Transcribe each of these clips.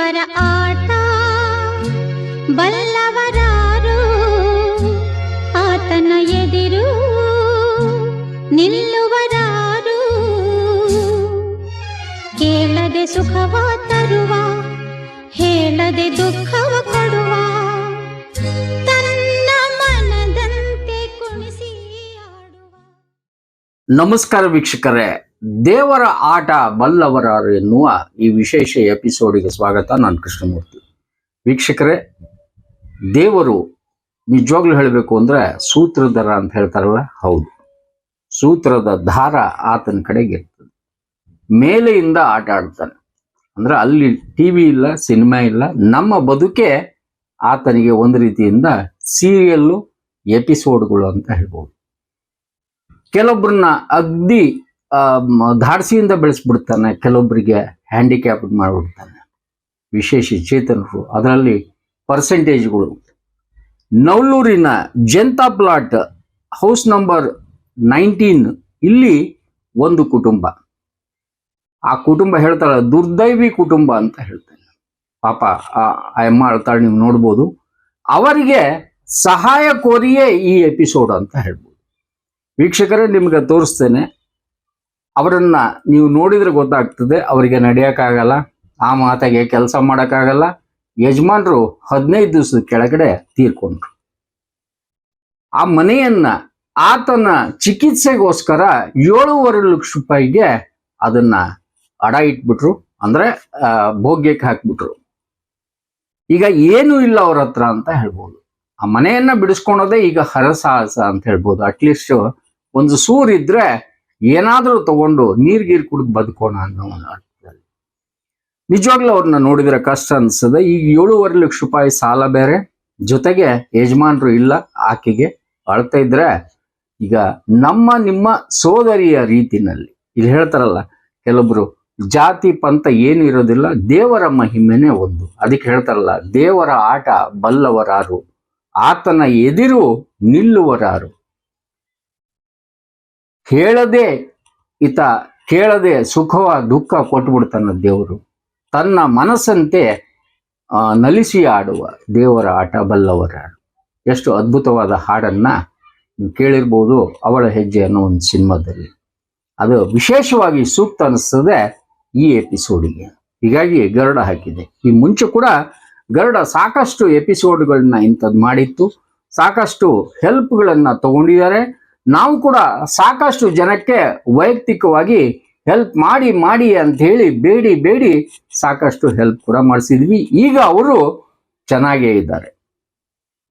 ದೇವರ ಆಟ ಬಲ್ಲವರಾರು ಆತನ ಎದಿರು ನಿಲ್ಲುವರಾರು. ಕೇಳದೆ ಸುಖವ ತರುವ, ಹೇಳದೆ ದುಃಖವ ಕೊಡುವ. ತನ್ನ ಮನದಂತೆ ಕುಣಿಸಿ ನಮಸ್ಕಾರ ವೀಕ್ಷಕರೇ. ದೇವರ ಆಟ ಬಲ್ಲವರಾರು ಎನ್ನುವ ಈ ವಿಶೇಷ ಎಪಿಸೋಡಿಗೆ ಸ್ವಾಗತ. ನಾನು ಕೃಷ್ಣಮೂರ್ತಿ. ವೀಕ್ಷಕರೇ, ದೇವರು ನಿಜವಾಗ್ಲೂ ಹೇಳಬೇಕು ಅಂದ್ರೆ ಸೂತ್ರಧರ ಅಂತ ಹೇಳ್ತಾರಲ್ಲ? ಹೌದು. ಸೂತ್ರದ ದಾರ ಆತನ ಕಡೆಗೆ ಇರ್ತದೆ. ಮೇಲೆಯಿಂದ ಆಟ ಆಡ್ತಾನೆ. ಅಂದ್ರೆ ಅಲ್ಲಿ ಟಿವಿ ಇಲ್ಲ ಸಿನಿಮಾ ಇಲ್ಲ, ನಮ್ಮ ಬದುಕೆ ಆತನಿಗೆ ಒಂದು ರೀತಿಯಿಂದ ಸೀರಿಯಲ್ಲು ಎಪಿಸೋಡ್ಗಳು ಅಂತ ಹೇಳ್ಬೋದು. ಕೆಲವೊಬ್ಬರನ್ನ ಅಗ್ದಿ ಧಾಡ್ಸಿಯಿಂದ ಬೆಳೆಸ್ಬಿಡ್ತಾನೆ ಕೆಲವೊಬ್ಬರಿಗೆ ಹ್ಯಾಂಡಿಕ್ಯಾಪ್ ಮಾಡಿಬಿಡ್ತಾನೆ. ವಿಶೇಷ ಚೇತನರು, ಅದರಲ್ಲಿ ಪರ್ಸೆಂಟೇಜ್ಗಳು ನವಲೂರಿನ Janata plot house number nineteen ಇಲ್ಲಿ ಒಂದು ಕುಟುಂಬ. ಆ ಕುಟುಂಬ ಹೇಳ್ತಾಳೆ, ದುರ್ದೈವಿ ಕುಟುಂಬ ಅಂತ ಹೇಳ್ತಾನೆ. ಪಾಪ, ಆ ಆ ಅಮ್ಮ ಅಳ್ತಾಳೆ ನೀವು ನೋಡ್ಬೋದು. ಅವರಿಗೆ ಸಹಾಯ ಕೋರಿಯೇ ಈ ಎಪಿಸೋಡ್ ಅಂತ ಹೇಳ್ಬೋದು. ವೀಕ್ಷಕರೇ, ನಿಮ್ಗೆ ತೋರಿಸ್ತೇನೆ. ಅವರನ್ನ ನೀವು ನೋಡಿದ್ರೆ ಗೊತ್ತಾಗ್ತದೆ, ಅವರಿಗೆ ನಡೆಯೋಕ್ಕಾಗಲ್ಲ, ಆ ಮಾತಾಗೆ ಕೆಲಸ ಮಾಡೋಕ್ಕಾಗಲ್ಲ. ಯಜಮಾನ್ರು ಹದಿನೈದು ದಿವಸದ ಕೆಳಗಡೆ ತೀರ್ಕೊಂಡ್ರು. ಆ ಮನೆಯನ್ನ, ಆತನ ಚಿಕಿತ್ಸೆಗೋಸ್ಕರ ಏಳೂವರೆ ಲಕ್ಷ ರೂಪಾಯಿಗೆ ಅದನ್ನ ಅಡ ಇಟ್ಬಿಟ್ರು, ಅಂದ್ರೆ ಭೋಗ್ಯಕ್ಕೆ ಹಾಕ್ಬಿಟ್ರು. ಈಗ ಏನು ಇಲ್ಲ ಅವ್ರ ಹತ್ರ ಅಂತ ಹೇಳ್ಬೋದು. ಆ ಮನೆಯನ್ನ ಬಿಡಿಸ್ಕೊಳೋದೇ ಈಗ ಹರಸಾಹಸ ಅಂತ ಹೇಳ್ಬೋದು. ಅಟ್ಲೀಸ್ಟ್ ಒಂದು ಸೂರಿದ್ರೆ ಏನಾದ್ರೂ ತಗೊಂಡು ನೀರ್ ಗೀರ್ ಕುಡಿದು ಬದುಕೋಣ ಅನ್ನೋ ಒಂದು ಅರ್ಥದಲ್ಲಿ. ನಿಜವಾಗ್ಲೂ ಅವ್ರನ್ನ ನೋಡಿದ್ರೆ ಕಷ್ಟ ಅನ್ಸದೆ ಈಗ ಏಳುವರೆ ಲಕ್ಷ ರೂಪಾಯಿ ಸಾಲ ಬೇರೆ. ಜೊತೆಗೆ ಯಜಮಾನ್ರು ಇಲ್ಲ. ಆಕೆಗೆ ಅಳ್ತಾ ಇದ್ರೆ ಈಗ ನಮ್ಮ, ನಿಮ್ಮ ಸೋದರಿಯ ರೀತಿನಲ್ಲಿ. ಇಲ್ಲಿ ಹೇಳ್ತಾರಲ್ಲ, ಕೆಲವೊಬ್ರು ಜಾತಿ ಪಂಥ ಏನು ಇರೋದಿಲ್ಲ, ದೇವರ ಮಹಿಮೆನೇ ಒಂದು. ಅದಕ್ಕೆ ಹೇಳ್ತಾರಲ್ಲ, ದೇವರ ಆಟ ಬಲ್ಲವರಾರು, ಆತನ ಎದಿರು ನಿಲ್ಲುವರಾರು. ಹೇಳದೆ ಈತ ಕೇಳದೆ ಸುಖವ ದುಃಖ ಕೊಟ್ಬಿಡ್ತಾನ ದೇವರು. ತನ್ನ ಮನಸ್ಸಂತೆ ನಲಿಸಿ ಆಡುವ ದೇವರ ಆಟ ಬಲ್ಲವರ. ಎಷ್ಟು ಅದ್ಭುತವಾದ ಹಾಡನ್ನ ಕೇಳಿರ್ಬೋದು ಅವಳ ಹೆಜ್ಜೆ ಅನ್ನೋ ಒಂದು ಸಿನಿಮಾದಲ್ಲಿ. ಅದು ವಿಶೇಷವಾಗಿ ಸೂಕ್ತ ಅನಿಸ್ತದೆ ಈ ಎಪಿಸೋಡಿಗೆ. ಹೀಗಾಗಿ ಗರುಡ ಹಾಕಿದೆ. ಈ ಮುಂಚೆ ಕೂಡ ಗರುಡ ಸಾಕಷ್ಟು ಎಪಿಸೋಡ್ಗಳನ್ನ ಇಂಥದ್ದು ಮಾಡಿತ್ತು. ಸಾಕಷ್ಟು ಹೆಲ್ಪ್ಗಳನ್ನು ತಗೊಂಡಿದ್ದಾರೆ. ನಾವು ಕೂಡ ಸಾಕಷ್ಟು ಜನಕ್ಕೆ ವೈಯಕ್ತಿಕವಾಗಿ ಹೆಲ್ಪ್ ಮಾಡಿ ಮಾಡಿ ಅಂತ ಹೇಳಿ ಬೇಡಿ ಬೇಡಿ ಸಾಕಷ್ಟು ಹೆಲ್ಪ್ ಕೂಡ ಮಾಡಿಸಿದ್ವಿ. ಈಗ ಅವರು ಚೆನ್ನಾಗೇ ಇದ್ದಾರೆ.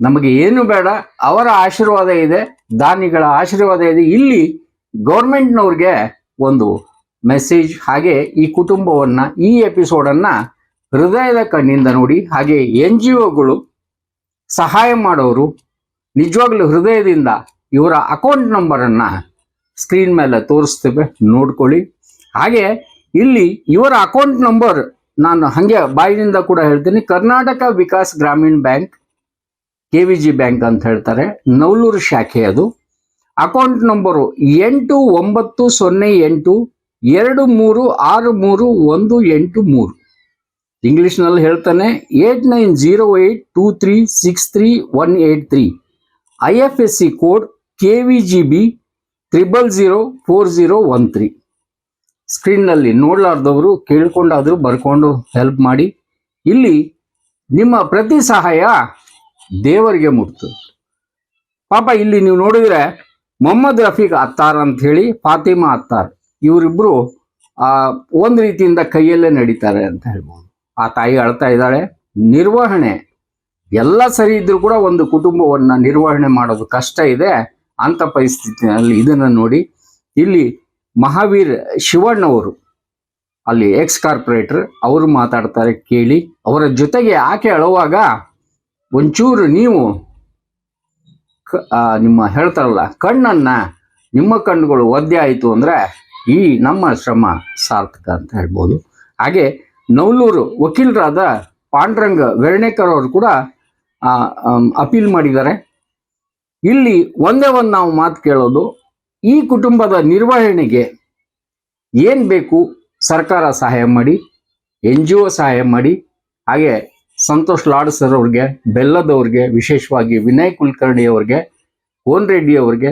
ನಮಗೆ ಏನು ಬೇಡ, ಅವರ ಆಶೀರ್ವಾದ ಇದೆ, ದಾನಿಗಳ ಆಶೀರ್ವಾದ ಇದೆ. ಇಲ್ಲಿ ಗೌರ್ಮೆಂಟ್ನವ್ರಿಗೆ ಒಂದು ಮೆಸೇಜ್ ಹಾಗೆ ಈ ಕುಟುಂಬವನ್ನ, ಈ ಎಪಿಸೋಡನ್ನು ಹೃದಯದ ಕಣ್ಣಿಂದ ನೋಡಿ, ಹಾಗೆ ಎನ್ ಜಿ ಒಗಳು ಸಹಾಯ ಮಾಡೋರು ನಿಜವಾಗ್ಲೂ ಹೃದಯದಿಂದ ಇವರ ಅಕೌಂಟ್ ನಂಬರನ್ನು ಸ್ಕ್ರೀನ್ ಮೇಲೆ ತೋರಿಸ್ತೇವೆ, ನೋಡ್ಕೊಳ್ಳಿ. ಹಾಗೆ ಇಲ್ಲಿ ಇವರ ಅಕೌಂಟ್ ನಂಬರ್ ನಾನು ಹಾಗೆ ಬಾಯಿನಿಂದ ಕೂಡ ಹೇಳ್ತೀನಿ. Karnataka Vikas Grameen bank K V G bank ಅಂತ ಹೇಳ್ತಾರೆ. ನವಲೂರು ಶಾಖೆ ಅದು. ಅಕೌಂಟ್ ನಂಬರು ಎಂಟು ಒಂಬತ್ತು ಸೊನ್ನೆ ಎಂಟು, ಎರಡು ಮೂರು ಆರು ಮೂರು ಒಂದು ಎಂಟು ಮೂರು. ಇಂಗ್ಲೀಷ್ನಲ್ಲಿ ಹೇಳ್ತಾನೆ, eight nine zero eight two three six three one eight three. I F S C code K V G B triple zero four zero one three ಸ್ಕ್ರೀನ್ನಲ್ಲಿ ನೋಡಲಾರ್ದವರು ಕೇಳ್ಕೊಂಡಾದರೂ ಬರ್ಕೊಂಡು ಹೆಲ್ಪ್ ಮಾಡಿ. ಇಲ್ಲಿ ನಿಮ್ಮ ಪ್ರತಿ ಸಹಾಯ ದೇವರಿಗೆ ಮುಟ್ತು. ಪಾಪ ಇಲ್ಲಿ ನೀವು ನೋಡಿದ್ರೆ ಮೊಹಮ್ಮದ್ ರಫೀಕ್ ಅತ್ತಾರ್ ಅಂತ ಹೇಳಿ, ಫಾತಿಮಾ ಅತ್ತಾರ್, ಇವರಿಬ್ರು, ಆ, ಒಂದು ರೀತಿಯಿಂದ ಕೈಯಲ್ಲೇ ನಡೀತಾರೆ ಅಂತ ಹೇಳ್ಬೋದು. ಆ ತಾಯಿ ಅಳ್ತಾ ಇದ್ದಾಳೆ. ನಿರ್ವಹಣೆ, ಎಲ್ಲ ಸರಿ ಇದ್ದರೂ ಕೂಡ ಒಂದು ಕುಟುಂಬವನ್ನ ನಿರ್ವಹಣೆ ಮಾಡೋದು ಕಷ್ಟ ಇದೆ. ಅಂತ ಪರಿಸ್ಥಿತಿನಲ್ಲಿ ಇದನ್ನ ನೋಡಿ ಇಲ್ಲಿ ಮಹಾವೀರ್ ಶಿವಣ್ಣವರು, ಅಲ್ಲಿ ಎಕ್ಸ್ ಕಾರ್ಪೊರೇಟರ್ ಅವರು ಮಾತಾಡ್ತಾರೆ ಕೇಳಿ, ಅವರ ಜೊತೆಗೆ ಆಕೆ ಅಳುವಾಗ ಒಂಚೂರು ನೀವು ನಿಮ್ಮ ಹೇಳ್ತಾರಲ್ಲ, ಕಣ್ಣನ್ನ ನಿಮ್ಮ ಕಣ್ಣುಗಳು ಒದ್ದೆ ಆಯಿತು ಅಂದ್ರೆ ಈ ನಮ್ಮ ಶ್ರಮ ಸಾರ್ಥಕ ಅಂತ ಹೇಳ್ಬೋದು. ಹಾಗೆ ನವಲೂರು ವಕೀಲರಾದ ಪಾಂಡ್ರಂಗ ವೆರ್ಣೇಕರ್ ಅವರು ಕೂಡ ಅಪೀಲ್ ಮಾಡಿದ್ದಾರೆ. ಇಲ್ಲಿ ಒಂದೇ ಒಂದು ನಾವು ಮಾತು ಕೇಳೋದು, ಈ ಕುಟುಂಬದ ನಿರ್ವಹಣೆಗೆ ಏನು ಬೇಕು ಸರ್ಕಾರ ಸಹಾಯ ಮಾಡಿ, ಎನ್ ಜಿ ಒ ಸಹಾಯ ಮಾಡಿ, ಹಾಗೆ ಸಂತೋಷ್ ಲಾಡ್ ಸರ್ ಅವ್ರಿಗೆ ಬೆಲ್ಲದವ್ರಿಗೆ ವಿಶೇಷವಾಗಿ ವಿನಯ್ ಕುಲಕರ್ಣಿ ಅವ್ರಿಗೆ ಕೋನ್ ರೆಡ್ಡಿ ಅವ್ರಿಗೆ,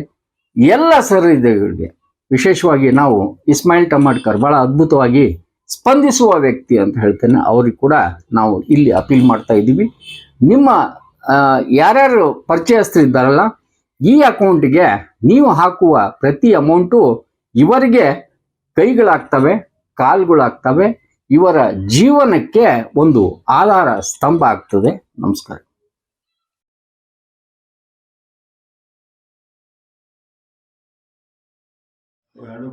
ಎಲ್ಲ ಸರ್ ಇದ್ದವರಿಗೆ ವಿಶೇಷವಾಗಿ ನಾವು ಇಸ್ಮಾಯಿಲ್ ಟಮಾಡ್ಕರ್ ಭಾಳ ಅದ್ಭುತವಾಗಿ ಸ್ಪಂದಿಸುವ ವ್ಯಕ್ತಿ ಅಂತ ಹೇಳ್ತೇನೆ. ಅವ್ರಿಗೆ ಕೂಡ ನಾವು ಇಲ್ಲಿ ಅಪೀಲ್ ಮಾಡ್ತಾ ಇದ್ದೀವಿ. ನಿಮ್ಮ ಯಾರ್ಯಾರು ಪರಿಚಯಸ್ಥರಿದ್ದಾರಲ್ಲ ಈ ಅಕೌಂಟ್ಗೆ ನೀವು ಹಾಕುವ ಪ್ರತಿ ಅಮೌಂಟು ಇವರಿಗೆ ಕೈಗಳಾಗ್ತವೆ, ಕಾಲುಗಳಾಗ್ತವೆ, ಇವರ ಜೀವನಕ್ಕೆ ಒಂದು ಆಧಾರ ಸ್ತಂಭ ಆಗ್ತದೆ. ನಮಸ್ಕಾರ. ಎರಡು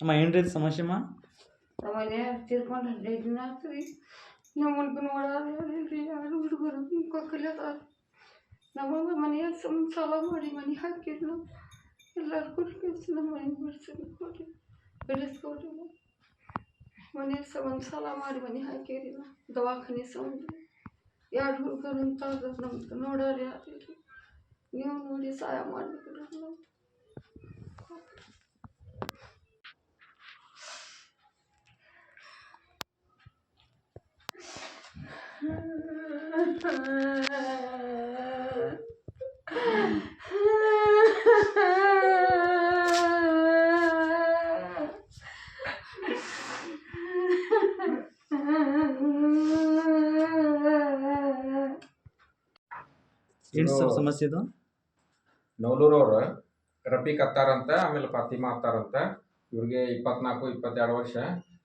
ಅಮ್ಮ ಏನ್ರಿ ಇದು ಸಮಸ್ಯೆ ಅಮ್ಮ ನಮ್ಮನೆ ತೀರ್ಕೊಂಡು ಹದಿನೈದು ದಿನ ಆತು ರೀ ನಮ್ಮನ್ಗೆ ನೋಡೋದಿಲ್ರಿ ಯಾರು ಹುಡುಗರು ಮಕ್ಕಳೆಲ್ಲ ನಮಗೆ ಮನೆಯ ಸಮ ಸಾಲ ಮಾಡಿ ಮನೆ ಹಾಕಿದ್ರು ನಾವು ಎಲ್ಲರಿಗೂ ಕೆಲಸ ನಮ್ಮ ಮನೆ ಬಿಡಿಸ್ಕೊಡಿ ಬಿಡಿಸ್ಕೊಡಿ ಮನೆ ಒಂದು ಸಾಲ ಮಾಡಿ ಮನೆ ಹಾಕಿರಿ ನಾವು ದವಾಖಾನೆ ಸಂಬಂಧ ಎರಡು ಹುಡುಗರು ಅಂತ ನಮ್ಗೆ ನೋಡೋರು ಯಾರಿಲ್ಲ ನೀವು ನೋಡಿ ಸಹಾಯ ಮಾಡಬೇಕು ಏನು ಸರ್ ಸಮಸ್ಯೆ ಇದು? ನೌಲೂರು ಅವ್ರು ರಫೀಕ್ ಅತ್ತಾರಂತ ಆಮೇಲೆ ಫಾತಿಮಾ ಅತ್ತಾರಂತ ಇವ್ರಿಗೆ ಇಪ್ಪತ್ನಾಲ್ಕು ಇಪ್ಪತ್ತೆರಡು ವರ್ಷ.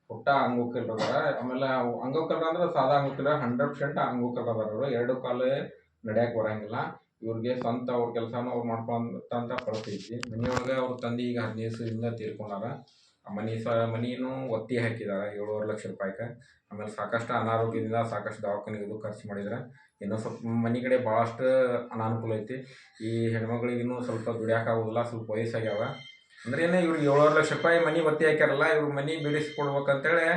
ಹುಟ್ಟ ಅಂಗವಿಕಲರು ಅದಾರ ಆಮೇಲೆ ಅವು ಅಂಗವಿಕಲರು ಅಂದ್ರೆ ಸಾದಾ ಅಂಗವಿಕಲ ಹಂಡ್ರೆಡ್ ಪರ್ಸೆಂಟ್ ಅಂಗವಿಕಲರು ಅದಾರ ಅವರು ಎರಡು ಕಾಲು ನಡೆಯಕ್ಕೆ ಬರಂಗಿಲ್ಲ. ಇವ್ರಿಗೆ ಸ್ವಂತ ಅವ್ರ ಕೆಲಸನೂ ಅವ್ರು ಮಾಡ್ಕೊಂತಂತ ಪರಿಸ್ಥಿತಿ ಮನೆಯೊಳಗೆ ಅವ್ರ ತಂದೆ ಈಗ ಹದಿನೈದು ದಿವಸದಿಂದ ತೀರ್ಕೊಂಡಾರ. ಆ ಮನೆ ಸ ಮನೆಯೂ ಒತ್ತಿ ಹಾಕಿದಾರ ಏಳುವರೆ ಲಕ್ಷ ರೂಪಾಯಿಗೆ ಆಮೇಲೆ ಸಾಕಷ್ಟು ಅನಾರೋಗ್ಯದಿಂದ ಸಾಕಷ್ಟು ದವಾಖಾನೆಗಿದು ಖರ್ಚು ಮಾಡಿದ್ರೆ. ಇನ್ನೂ ಸ್ವಲ್ಪ ಮನೆ ಕಡೆ ಭಾಳಷ್ಟು ಅನಾನುಕೂಲ ಐತಿ. ಈ ಹೆಣ್ಮಗಳಿಗೂ ಸ್ವಲ್ಪ ಆಗೋದಿಲ್ಲ, ಸ್ವಲ್ಪ ವಯಸ್ಸಾಗ್ಯಾವ. ಅಂದ್ರೆ ಏನೇ ಇವ್ರಿಗೆ ಏಳುವರೆ ಲಕ್ಷ ರೂಪಾಯಿ ಮನೆ ಒತ್ತಿ ಹಾಕ್ಯಾರಲ್ಲ, ಇವ್ರು ಮನೆ ಬಿಡಿಸ್ಕೊಡ್ಬೇಕಂತೇಳಿ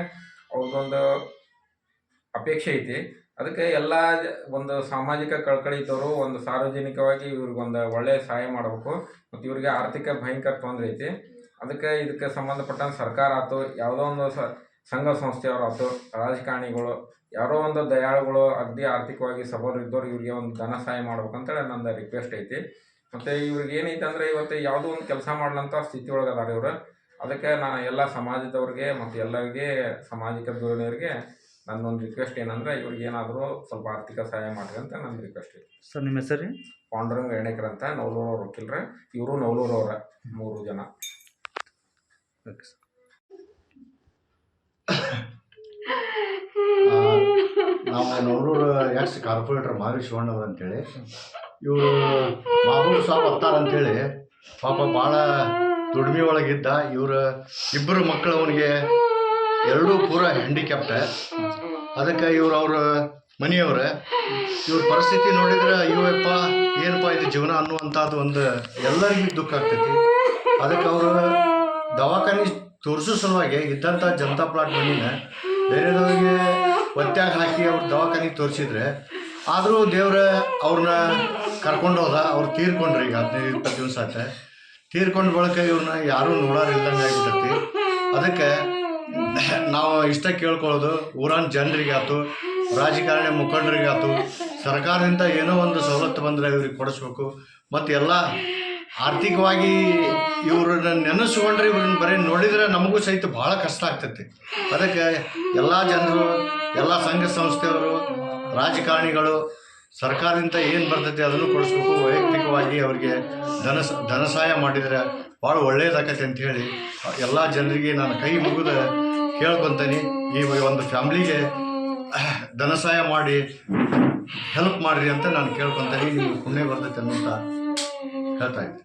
ಅವ್ರದ್ದೊಂದು ಅಪೇಕ್ಷೆ ಐತಿ. ಅದಕ್ಕೆ ಎಲ್ಲ ಒಂದು ಸಾಮಾಜಿಕ ಕಳಕಳಿ ಇದ್ದವರು ಒಂದು ಸಾರ್ವಜನಿಕವಾಗಿ ಇವ್ರಿಗೊಂದು ಒಳ್ಳೆಯ ಸಹಾಯ ಮಾಡಬೇಕು. ಮತ್ತು ಇವ್ರಿಗೆ ಆರ್ಥಿಕ ಭಯಂಕರ ತೊಂದರೆ ಐತಿ. ಅದಕ್ಕೆ ಇದಕ್ಕೆ ಸಂಬಂಧಪಟ್ಟಂಗೆ ಸರ್ಕಾರ ಆಯ್ತು ಯಾವುದೋ ಒಂದು ಸಂಘ ಸಂಸ್ಥೆಯವರು ಆಯ್ತು ರಾಜಕಾರಣಿಗಳು, ಯಾರೋ ಒಂದು ದಯಾಳುಗಳು ಅಗ್ದಿ ಆರ್ಥಿಕವಾಗಿ ಸಬಲ ಇವ್ರಿಗೆ ಒಂದು ಧನ ಸಹಾಯ ಮಾಡ್ಬೇಕಂತೇಳಿ ನಂದು ರಿಕ್ವೆಸ್ಟ್ ಐತಿ. ಮತ್ತು ಇವ್ರಿಗೆ ಏನೈತೆ ಅಂದರೆ ಇವತ್ತು ಯಾವುದೋ ಒಂದು ಕೆಲಸ ಮಾಡ್ಲಂತ ಸ್ಥಿತಿ ಒಳಗೆ ಅದಾರ ಇವರು. ಅದಕ್ಕೆ ನಾನು ಎಲ್ಲ ಸಮಾಜದವ್ರಿಗೆ ಮತ್ತು ಎಲ್ಲರಿಗೆ ಸಾಮಾಜಿಕ ಧೋರಣೆಯವರಿಗೆ ನನ್ನೊಂದು ರಿಕ್ವೆಸ್ಟ್ ಏನಂದ್ರೆ ಇವ್ರಿಗೆ ಏನಾದರೂ ಸ್ವಲ್ಪ ಆರ್ಥಿಕ ಸಹಾಯ ಮಾಡ್ರಿ ಅಂತ ನನ್ನ ರಿಕ್ವೆಸ್ಟ್ ಇದೆ ಸರ್ ನಿಮ್ಮ ಹೆಸರು? ರೀ ಪಾಂಡುರಂಗ ಎಣ್ಣೆಕರ್ ಅಂತ ನವಲೂರು ಅವ್ರ ವಕೀಲ್ರೆ. ಇವರು ನವಲೂರು ಅವರ ಮೂರು ಜನ. Okay sir. ನಾವು ನವಲೂರು ಎಕ್ಸ್ ಕಾರ್ಪೊರೇಟರ್ ಮಾರಿ ಶಿವಣ್ಣವ್ರು ಅಂತೇಳಿ. ಇವರು ಮಾಬೂಬ್ ಸಾಬ್ ಅಂತೇಳಿ. ಪಾಪ ಭಾಳ ದುಡಿಮೆ ಒಳಗಿದ್ದ ಇವರು ಇಬ್ಬರು ಮಕ್ಕಳು ಅವನಿಗೆ ಎರಡೂ ಪೂರ ಹ್ಯಾಂಡಿಕ್ಯಾಪ್ಟ ಅದಕ್ಕೆ ಇವ್ರು ಅವ್ರ ಮನೆಯವ್ರ, ಇವ್ರ ಪರಿಸ್ಥಿತಿ ನೋಡಿದ್ರೆ, ಅಯ್ಯೋಯಪ್ಪ, ಏನಪ್ಪ ಇದು ಜೀವನ ಅನ್ನುವಂಥದ್ದು ಒಂದು ಎಲ್ಲರಿಗೂ ದುಃಖ ಆಗ್ತೈತಿ. ಅದಕ್ಕೆ ಅವರು ದವಾಖಾನೆ ತೋರಿಸೋ ಸಲುವಾಗಿ ಇದ್ದಂಥ ಜನತಾ ಪ್ಲಾಟ್ ಮನೆಯ ಬೇರೆದವ್ರಿಗೆ ಒತ್ತಾಗ ಹಾಕಿ ಅವ್ರ ದವಾಖಾನೆಗೆ ತೋರಿಸಿದ್ರೆ ಆದರೂ ದೇವ್ರ ಅವ್ರನ್ನ ಕರ್ಕೊಂಡು ಹೋದ, ಅವ್ರು ತೀರ್ಕೊಂಡ್ರಿ ಈಗ ಹದಿನೈದು, ಇಪ್ಪತ್ತು ದಿವಸ ಆಯ್ತೆ. ತೀರ್ಕೊಂಡು ಬಳಕ ಇವ್ರನ್ನ ಯಾರೂ ನೋಡೋರಿಲ್ದಂಗೆ ಆಗ್ಬಿಟ್ಟೈತಿ ಅದಕ್ಕೆ ನಾವು ಇಷ್ಟ ಕೇಳ್ಕೊಳ್ಳೋದು, ಊರಾನ್ ಜನರಿಗೆ ಆಯ್ತು ರಾಜಕಾರಣಿ ಮುಖಂಡರಿಗೆ ಆಯ್ತು ಸರ್ಕಾರದಿಂದ ಏನೋ ಒಂದು ಸವಲತ್ತು ಬಂದರೆ ಇವ್ರಿಗೆ ಕೊಡಿಸ್ಬೇಕು. ಮತ್ತು ಎಲ್ಲ ಆರ್ಥಿಕವಾಗಿ ಇವ್ರನ್ನ ನೆನೆಸ್ಕೊಂಡ್ರೆ ಇವ್ರನ್ನ ಬರೀ ನೋಡಿದ್ರೆ ನಮಗೂ ಸಹಿತ ಭಾಳ ಕಷ್ಟ ಆಗ್ತೈತಿ. ಅದಕ್ಕೆ ಎಲ್ಲ ಜನರು ಎಲ್ಲ ಸಂಘ ಸಂಸ್ಥೆಯವರು, ರಾಜಕಾರಣಿಗಳು, ಸರ್ಕಾರದಿಂದ ಏನು ಬರ್ತೈತೆ ಅದನ್ನು ಕೊಡಿಸ್ಬೇಕು, ವೈಯಕ್ತಿಕವಾಗಿ ಅವರಿಗೆ ಧನ ಧನ ಸಹಾಯ ಮಾಡಿದರೆ ಭಾಳ ಒಳ್ಳೆಯದಾಗತ್ತೆ ಅಂತ ಹೇಳಿ ಎಲ್ಲ ಜನರಿಗೆ ನಾನು ಕೈ ಮುಗಿದು ಕೇಳ್ಕೊತೀನಿ. ಈ ಒಂದು ಫ್ಯಾಮ್ಲಿಗೆ ಧನ ಸಹಾಯ ಮಾಡಿ ಹೆಲ್ಪ್ ಮಾಡಿರಿ ಅಂತ ನಾನು ಕೇಳ್ಕೊತೀನಿ. ನಿಮ್ಗೆ ಪುಣ್ಯ ಬರ್ತೈತೆ ಅನ್ನೋಂತ ಹೇಳ್ತಾ ಇದ್ದೀನಿ.